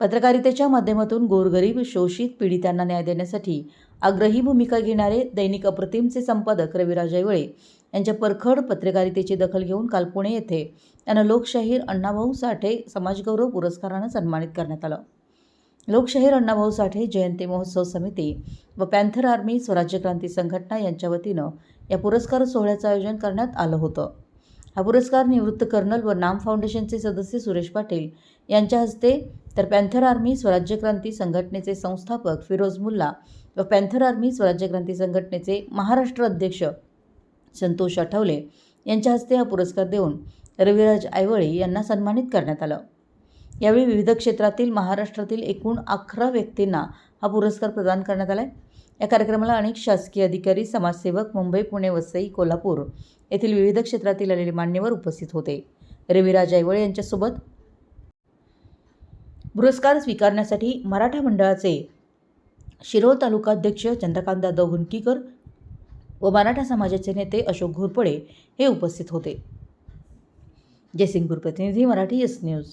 पत्रकारितेच्या माध्यमातून गोरगरीब शोषित पीडितांना न्याय देण्यासाठी आग्रही भूमिका घेणारे दैनिक अप्रतिमचे संपादक रविराज ऐवळे यांच्या परखड पत्रकारितेची दखल घेऊन काल पुणे येथे त्यांना लोकशाहीर अण्णाभाऊ साठे समाजगौरव पुरस्कारानं सन्मानित करण्यात आलं. लोकशाहीर अण्णाभाऊ साठे जयंती महोत्सव समिती व पॅन्थर आर्मी स्वराज्य क्रांती संघटना यांच्या वतीनं या पुरस्कार सोहळ्याचं आयोजन करण्यात आलं होतं. हा पुरस्कार निवृत्त कर्नल व नाम फाउंडेशनचे सदस्य सुरेश पाटील यांच्या हस्ते तर पॅन्थर आर्मी स्वराज्य क्रांती संघटनेचे संस्थापक फिरोज मुल्ला व पॅन्थर आर्मी स्वराज्य क्रांती संघटनेचे महाराष्ट्र अध्यक्ष संतोष आठवले यांच्या हस्ते हा पुरस्कार देऊन रविराज आयवळे यांना सन्मानित करण्यात आलं. यावेळी विविध क्षेत्रातील महाराष्ट्रातील एकूण अकरा व्यक्तींना हा पुरस्कार प्रदान करण्यात आला आहे या कार्यक्रमाला अनेक शासकीय अधिकारी समाजसेवक मुंबई पुणे वसई कोल्हापूर येथील विविध क्षेत्रातील आलेले मान्यवर उपस्थित होते. रविराज आयवळे यांच्यासोबत पुरस्कार स्वीकारण्यासाठी मराठा मंडळाचे शिरोळ तालुका अध्यक्ष चंद्रकांत जाधव हुनकीकर व मराठा समाजाचे नेते अशोक घोरपडे हे उपस्थित होते. जयसिंगपूर प्रतिनिधी मराठी एस न्यूज.